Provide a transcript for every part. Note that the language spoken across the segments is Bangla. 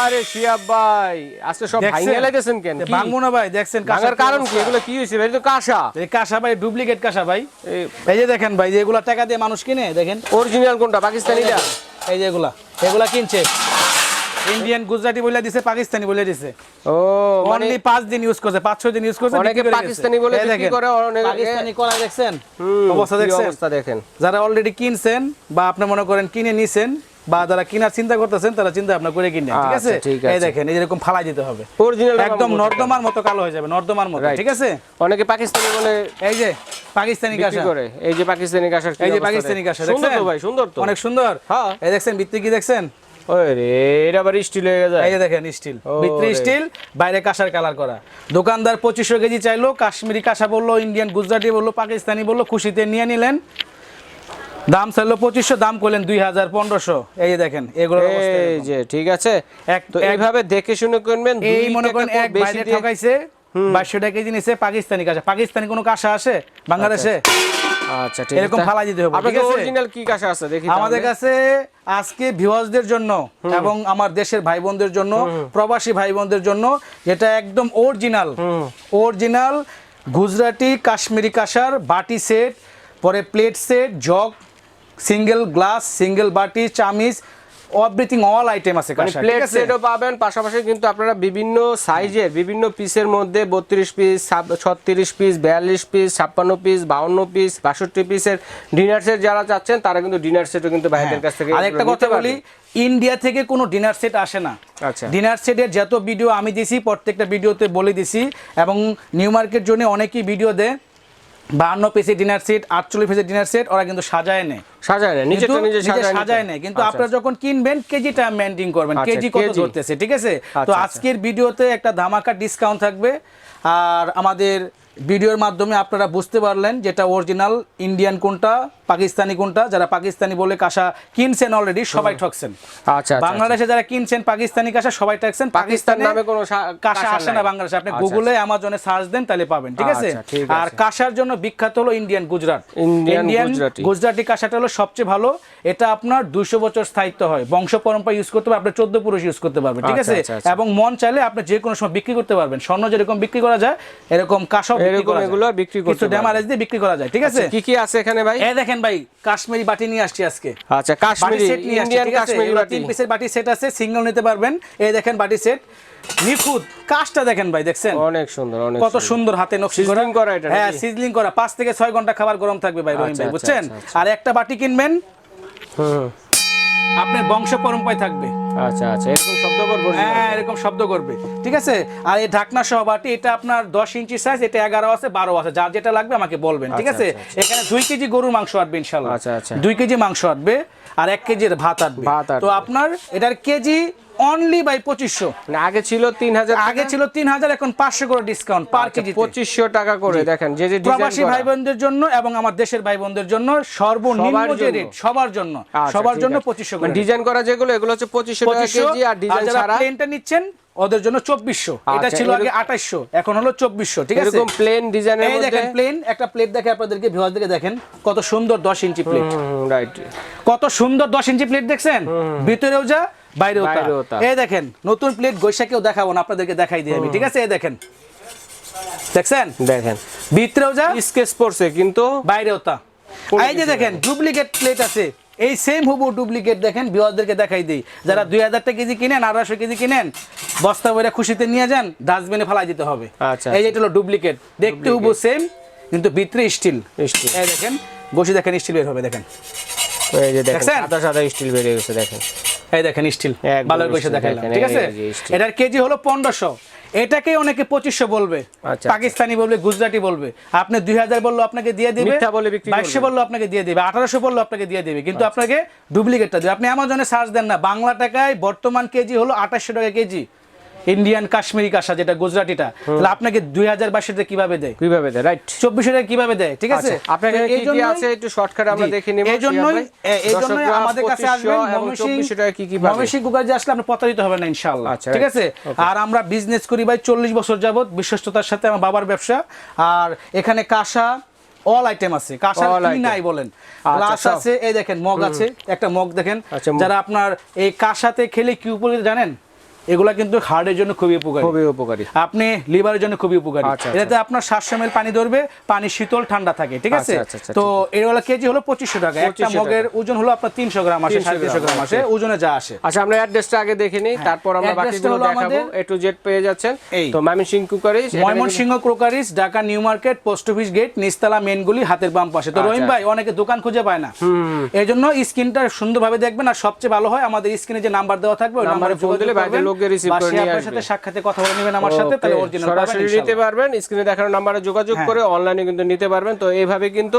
আরে শিয়াব ভাই আজকে সব ভাঙিয়ে কেন? কি? ভাঙবো না ভাই দেখছেন কারণ কি? এগুলো কি হয়েছে? ভাই তো কাঁসা। এই কাঁসা ভাই ডুপ্লিকেট কাঁসা ভাই। এই যে দেখেন ভাই টাকা দিয়ে মানুষ কিনে দেখেন। অরিজিনাল কোনটা? পাকিস্তানিটা? এই যে এগুলা এগুলা কিনছে। ইন্ডিয়ান গুজরাটি বলে দিছে পাকিস্তানি বলে দিছে। ও মানে অনলি পাঁচ দিন ইউজ করছে পাঁচ ছয় দিন ইউজ করছে অনেকে পাকিস্তানি বলে বিক্রি করে, অনেকে- পাকিস্তানি কলা দেখছেন? অবস্থা দেখছেন? অবস্থা দেখেন। যারা অলরেডি কিনছেন বা আপনি মনে করেন কিনে নিছেন বা যারা কিনার চিন্তা করতেছেন তারা চিন্তা ভাবনা করে কিনে ঠিক আছে? আচ্ছা, এই দেখেন এই যেরকম ফালাই দিতে হবে। অরিজিনাল একদম নর্দমার মতো কালো হয়ে যাবে নর্দমার মতো ঠিক আছে? অনেকে পাকিস্তানি বলে এই যে পাকিস্তানি কাঁসা। করে। এই যে পাকিস্তানি কাঁসার কি এই যে পাকিস্তানি। কাঁসা সুন্দর তো ভাই সুন্দর তো। অনেক সুন্দর। হ্যাঁ। এই দেখছেন ভিত্তি কি দেখছেন? ওই রে এটা আবার স্টিল হয়ে যায় এই যে দেখেন স্টিল ও স্টিল বাইরে কাঁসার কালার করা। দোকানদার পঁচিশশো কেজি চাইলো কাশ্মীরি কাঁসা বলল ইন্ডিয়ান গুজরাটি বলল পাকিস্তানি বলল খুশিতে নিয়ে নিলেন। দাম চাইলো পঁচিশশো দাম করলেন দুই হাজার পনেরোশো। এই দেখেন এগুলো এই যে ঠিক আছে? এক তো এইভাবে দেখে শুনে কিনবেন এই মনে করেন এক বাইরে ঠকাইছে বাইশশো টাকা কেজি নিছে পাকিস্তানি কাঁসা। পাকিস্তানি কোনো আসে বাংলাদেশে? আচ্ছা ঠিক এরকম ফালাই দিতে হবে, ঠিক আপনাদের আছে? অরিজিনাল কি আছে? দেখি আমাদের কাছে আজকে ভিউয়ার্সদের জন্য এবং আমার দেশের ভাই বোনদের জন্য প্রবাসী ভাই বোনদের জন্য যেটা একদম অরিজিনাল অরিজিনাল গুজরাটি কাশ্মীরি কাঁসার বাটি সেট পরে plate set jug single glass single বাটি চামিচ এভরিথিং অল আইটেম আছে মানে প্লেট সেটও পাবেন পাশাপাশি কিন্তু আপনারা বিভিন্ন সাইজের বিভিন্ন পিসের মধ্যে বত্রিশ পিস ছত্রিশ পিস বিয়াল্লিশ পিস ছাপ্পান্ন পিস বাউন্ন পিস বাষট্টি পিসের ডিনার সেট যারা চাচ্ছেন তারা কিন্তু ডিনার সেটও কিন্তু ভাইদের কাছ থেকে আর একটা কথা বলি ইন্ডিয়া থেকে কোনো ডিনার সেট আসে না। আচ্ছা। ডিনার সেটের যত ভিডিও আমি দিছি প্রত্যেকটা ভিডিওতে বলে দিছি এবং নিউ মার্কেট জন্য অনেকেই ভিডিও দেয়। বাহান্ন পিসের ডিনার সেট আটচল্লিশ পিসের ডিনার সেট ওরা কিন্তু সাজায় নেয়। সাজায় না কিন্তু নিজে নিজে সাজায় নেই নেয়। কিন্তু আচ্ছা, আপনারা যখন কিনবেন কেজিটা মেনটেন করবেন। আচ্ছা, কেজি কত ধরতেছে ঠিক আছে? তো আচ্ছা, আচ্ছা। আজকের ভিডিওতে একটা ধামাকা ডিসকাউন্ট থাকবে। আর আমাদের ভিডিওর মাধ্যমে আপনারা বুঝতে পারলেন যেটা অরিজিনাল ইন্ডিয়ান কোনটা পাকিস্তানি কোনটা। যারা পাকিস্তানি বলে কাঁসা কিনছেন অলরেডি সবাই ঠকছেন। আচ্ছা আচ্ছা, আচ্ছা। বাংলাদেশে যারা কিনছেন পাকিস্তানি কাঁসা সবাই ঠকছেন। পাকিস্তান নামে কোনো কাঁসা আসে না বাংলাদেশে। আপনি আচ্ছা, গুগলে অ্যামাজনে সার্চ দেন তাহলে পাবেন ঠিক আছে? আচ্ছা, আর। কাঁসার জন্য বিখ্যাত হলো ইন্ডিয়ান গুজরাট ইন্ডিয়ান গুজরাটি। গুজরাটি কাঁসাটা হলো সবচেয়ে ভালো। এটা আপনার দুইশো বছর স্থায়িত্ব হয়। বংশ পরম্পরা ইউজ করতে পারবেন আপনি চোদ্দ পুরুষ ইউজ করতে পারবেন ঠিক আচ্ছা, আছে? আচ্ছা, আচ্ছা। এবং মন চাইলে আপনি যে কোনো সময় বিক্রি করতে পারবেন। স্বর্ণ যেরকম বিক্রি করা যায় এরকম কাঁসাও এরকম এগুলো বিক্রি করতে কিছু ড্যামারেজ দিয়ে বিক্রি করা যায় ঠিক আছে? কি কি আছে এখানে ভাই? এই দেখেন ভাই কাশ্মীরি বাটি নিয়ে আসছি আজকে। আচ্ছা কাশ্মীরি সেট নিয়ে আসছি ইন্ডিয়ান কাশ্মীরি বাটি। তিন পিসের বাটি সেট আছে সিঙ্গেল নিতে পারবেন। এই দেখেন বাটি সেট নিখুঁত কাজটা দেখেন ভাই দেখছেন? অনেক সুন্দর অনেক কত সুন্দর। হাতে নকশি করা। এটা হ্যাঁ সিজলিং করা। পাঁচ থেকে ছয় ঘণ্টা খাবার গরম থাকবে ভাই আচ্ছা, ভাই আচ্ছা, বুঝছেন? আচ্ছা, আর একটা বাটি কিনবেন। আপনার বংশ পরম্পরায় থাকবে। আচ্ছা আচ্ছা এরকম শব্দ করবে হ্যাঁ এরকম শব্দ করবে। ঠিক আছে? আর এই ঢাকনা সহ বাটি এটা আপনার দশ ইঞ্চি সাইজ এটা এগারো আছে বারো আছে যার যেটা লাগবে আমাকে বলবেন ঠিক আচ্ছা, আছে? আচ্ছা, এখানে দুই কেজি গরুর মাংস আসবে ইনশাল্লাহ। আচ্ছা, আচ্ছা। দুই কেজি মাংস আসবে আর এক কেজির ভাত আসবে। তো আপনার এটার কেজি অনলি বাই পঁচিশশো। মানে আগে ছিল তিন হাজার আগে ছিল তিন হাজার এখন পাঁচশো করে ডিসকাউন্ট পার কেজি পঁচিশশো টাকা করে দেখেন যে যে প্রবাসী ভাই বোনদের জন্য এবং আমার দেশের ভাই বোনদের জন্য সর্বনিম্ন যে রেট সবার জন্য। আচ্ছা, সবার জন্য পঁচিশশো করে ডিজাইন করা যেগুলো এগুলো হচ্ছে পঁচিশশো টাকা কেজি আর ডিজাইন ছাড়া প্লেনটা নিচ্ছেন ওদের জন্য চব্বিশশো। এটা আচ্ছা, ছিল আগে আঠাইশশো এখন হলো চব্বিশশো ঠিক আছে? প্লেন ডিজাইনের এই দেখেন প্লেন একটা প্লেট দেখে আপনাদেরকে ভিউয়ার দিকে দেখেন কত সুন্দর দশ ইঞ্চি প্লেট রাইট কত সুন্দর দশ ইঞ্চি প্লেট দেখছেন? ভিতরেও যা বাইরেও। এই দেখেন নতুন প্লেট গৈসাকেও দেখাবো না আপনাদেরকে দেখাই দিই আমি ঠিক আছে? এই দেখেন। দেখছেন? দেখেন। ভিতরেও যা? স্কেচ পড়ছে কিন্তু বাইরেও তা। এই যে দেখেন ডুপ্লিকেট প্লেট আছে। এই সেম হুবু ডুপ্লিকেট দেখেন বিওয়ারদেরকে দেখাই দিই। যারা দুই হাজার টাকা কেজি কিনেন আড়াইশো কেজি কিনেন বস্তা বইরা খুশিতে নিয়ে যান ডাস্টবিনে ফেলাই দিতে হবে। আচ্ছা, এই যে এটা হলো ডুপ্লিকেট দেখতে হুবু সেম কিন্তু ভিতরে স্টিল। এই দেখেন বসে দেখেন স্টিল বের হবে দেখেন। এই যে দেখেন সাদা সাদা স্টিল বেরিয়ে গেছে দেখেন। এই দেখেন স্টিল ভালো করে দেখাইলাম। দেখেন, ঠিক আছে? এটার কেজি হলো পনেরোশো। এটাকে অনেকে পঁচিশশো বলবে আচ্ছা। পাকিস্তানি বলবে গুজরাটি বলবে। আপনি দুই হাজার বলল আপনাকে দিয়ে দিবে বাইশশো। বলল আপনাকে দিয়ে দিবে আঠারোশো বলল আপনাকে দিয়ে দিবে আচ্ছা। কিন্তু আপনাকে ডুপ্লিকেটটা দেবে। আপনি অ্যামাজনে সার্চ দেন না বাংলা টাকায় বর্তমান কেজি হলো আঠাশশো টাকা কেজি। ইন্ডিয়ান কাশ্মীরি কাঁসা যেটা গুজরাটিটা তাহলে আপনাকে দুই হাজার বাইশশো কীভাবে দেয়? কীভাবে দেয়? রাইট চব্বিশশো টাকা কীভাবে দেয়? ঠিক আছে? আচ্ছা আপনার এখানে তো কি কি আছে? একটু শর্টকাট আমরা দেখে নিব। এই জন্যই এই জন্যই আমাদের কাছে আসবেন। টাকা কি কি পাবে? ময়মনসিংহ গুগার্জি আসলে আপনি প্রতারিত হবেন না ইনশাআল্লাহ। আচ্ছা, ঠিক আছে? আর আমরা বিজনেস করি ভাই চল্লিশ বছর যাবত বিশ্বস্ততার সাথে আমার বাবার ব্যবসা। আর এখানে কাঁসা অল আইটেম আছে। কাঁসা কি নাই বলেন? আচ্ছা, গ্লাস আছে এই দেখেন মগ আছে একটা মগ দেখেন। আচ্ছা, যারা আপনার এই কাঁসাতে খেলে কি উপকারিতা জানেন? এগুলা কিন্তু হার্টের জন্য খুবই উপকারী। খুবই উপকারী। আপনি লিভারের জন্য খুবই উপকারী। আচ্ছা, আচ্ছা। এটাতে আপনার সাতশো ml পানি ধরবে পানি শীতল ঠান্ডা থাকে ঠিক আছে? আচ্ছা, তো এগুলো কেজি হলো পঁচিশশো টাকা। একটা মগের ওজন হলো আপনার তিনশো গ্রাম আসে 300 সাড়ে তিনশো গ্রাম আসে ওজনে যা আসে। আচ্ছা আমরা অ্যাড্রেসটা আগে দেখে নিই তারপর আমরা বাকিগুলো দেখাবো। এ টু জেড পেয়ে যাচ্ছেন। এই। তো Mymensingh crockeries Mymensingh crockeries Dhaka new market post office gate নিস্তালা মেনগুলি হাতের বাম পাশে। তো রহিম ভাই অনেকে দোকান খুঁজে পায় না। এই জন্য স্ক্রিনটা সুন্দরভাবে দেখবেন আর সবচেয়ে ভালো হয় আমাদের স্ক্রিনে যে নাম্বার দেওয়া থাকবে ওই নাম্বারে ফোন দিলে দিলে লোককে receive করে নিয়ে আপনার। সাথে সাক্ষাতে কথা বলে নেবেন আমার সাথে তাহলে অরিজিনাল সরাসরি নিতে পারবেন স্ক্রিনে দেখানো নাম্বারে যোগাযোগ হ্যাঁ। করে অনলাইনে কিন্তু নিতে পারবেন। তো এইভাবে কিন্তু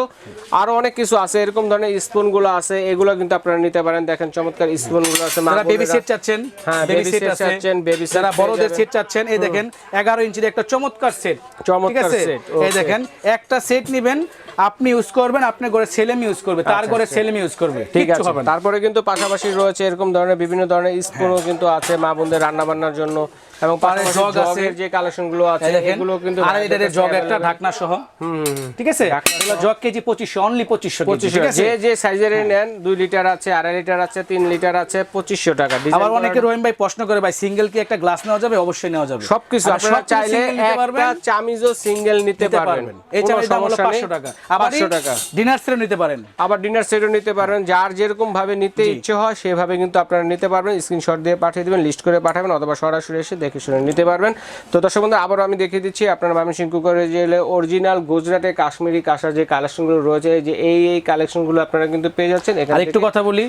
আরও অনেক কিছু আছে এরকম ধরনের স্পুনগুলো আছে এগুলো কিন্তু আপনারা নিতে পারেন। দেখেন চমৎকার স্পুনগুলো আছে যারা বেবি সেট চাচ্ছেন হ্যাঁ, বেবি সেট চাচ্ছেন, baby set যারা বড়দের সেট চাচ্ছেন এই দেখেন 11 ইঞ্চির একটা চমৎকার সেট চমৎকার set, এই দেখেন একটা সেট নেবেন আপনি ইউজ করবেন আপনি ঘরে ছেলে ইউজ করবে তার ঘরে ছেলে ইউজ করবে ঠিক আছে। তারপরে কিন্তু পাশাপাশি রয়েছে এরকম ধরনের বিভিন্ন ধরনের স্পুনও কিন্তু আছে মা বোনদের রান্না বান্নার জন্য। এবং পারে পাশাপাশি jug আছে। যে কালেকশনগুলো আছে এগুলো কিন্তু লিটারের জগ একটা ঢাকনা সহ। হুম ঠিক আছে? এগুলো জগ কেজি পঁচিশশো অনলি পঁচিশশো পঁচিশশো ঠিক আছে? যে যে সাইজের নেন দুই লিটার আছে লিটার আছে তিন লিটার আছে পঁচিশশো টাকা। আবার অনেকে রহিম ভাই প্রশ্ন করে ভাই সিঙ্গেল কি একটা গ্লাস নেওয়া যাবে? অবশ্যই নেওয়া যাবে। সবকিছু আপনারা চাইলে একটা চামিজও সিঙ্গেল নিতে পারবেন। এই চালের দাম হলো সমস্যা নেই। পাঁচশো টাকা। আবার 500 টাকা। ডিনার সেটও নিতে পারেন। আবার ডিনার সেটও নিতে পারবেন। যার যেরকম ভাবে নিতে ইচ্ছে হয় সেভাবে কিন্তু আপনারা নিতে পারবেন। স্ক্রিনশট দিয়ে পাঠিয়ে দিবেন লিস্ট করে পাঠাবেন অথবা সরাসরি এসে দেখে শুনে নিতে পারবেন। তো দর্শক বন্ধু আবারও আমি দেখিয়ে দিচ্ছি আপনার ময়মনসিংহ কুকারে যে অরিজিনাল গুজরাটের কাশ্মীরি কাঁসার যে কালেকশনগুলো রয়েছে যে এই এই কালেকশনগুলো আপনারা কিন্তু পেয়ে যাচ্ছেন। আর একটু কথা বলি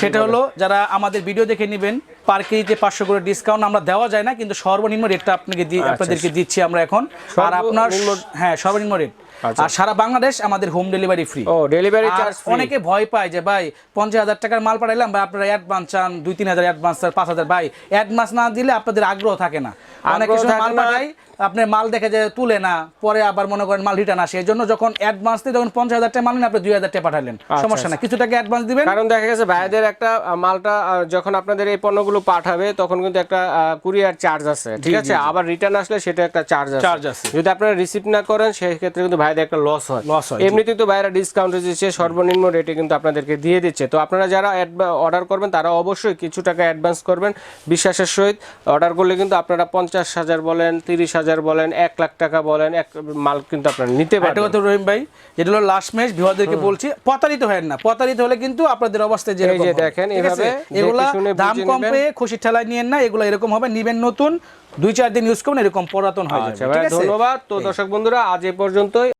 সেটা হলো যারা আমাদের ভিডিও দেখে নেবেন পার কেজিতে পাঁচশো করে ডিসকাউন্ট আমরা দেওয়া যায় না কিন্তু সর্বনিম্ন রেটটা আপনাকে দি- আপনাদেরকে দিচ্ছি আমরা এখন। আর আপনার হ্যাঁ সর্বনিম্ন রেট আর সারা বাংলাদেশ আমাদের হোম ডেলিভারি ফ্রি ও ডেলিভারি চার্জ অনেকে ভয় পায় যে ভাই পঞ্চাশ হাজার টাকার মাল পাঠাইলাম বা আপনারা অ্যাডভান্স চান দুই তিন হাজার অ্যাডভান্স চান পাঁচ হাজার। ভাই অ্যাডভান্স না দিলে আপনাদের আগ্রহ থাকে না। অনেক থাকে মাল পাঠাই আপনি মাল দেখে যে তুলে না পরে আবার মনে করেন মাল রিটার্ন আসে। এই জন্য যখন অ্যাডভান্স দিয়ে যখন পঞ্চাশ হাজার টাকা মাল আপনি দুই হাজার টাকা পাঠালেন। সমস্যা না কিছু টাকা অ্যাডভান্স দিবেন। কারণ দেখা গেছে ভাইদের একটা মালটা যখন আপনাদের এই পণ্যগুলো পাঠাবে তখন কিন্তু একটা কুরিয়ার চার্জ আছে ঠিক আছে? আবার রিটার্ন আসলে সেটা একটা চার্জ আছে। Charge আছে। যদি আপনারা রিসিভ না করেন সেই ক্ষেত্রে কিন্তু ভাইদের একটা লস হয়। Loss হয়, জি। এমনিতেই তো ভাইরা ডিসকাউন্ট দিচ্ছে সর্বনিম্ন রেটে কিন্তু আপনাদেরকে দিয়ে দিচ্ছে। তো আপনারা যারা অর্ডার করবেন তারা অবশ্যই কিছু টাকা অ্যাডভান্স করবেন বিশ্বাসের সহিত। অর্ডার করলে কিন্তু আপনারা পঞ্চাশ হাজার বলেন তিরিশ হাজার বলেন এক লাখ টাকা বলেন এক মাল কিন্তু আপনারা নিতে পারবেন। কথা রহিম ভাই যেটা হলো লাস্ট ম্যাচ ভিওয়ারদেরকে বলছি প্রতারিত হয় না। প্রতারিত হলে কিন্তু আপনাদের অবস্থা যে এই যে দেখেন, এভাবে এগুলা দাম কম। পেয়ে খুশি ঠেলায় নিয়েন না এগুলো এরকম হবে নিবেন নতুন দুই চার দিন ইউজ করবেন এরকম পুরাতন হয়ে আচ্ছা যাবে আছে? ধন্যবাদ। তো দর্শক বন্ধুরা আজ এ পর্যন্তই।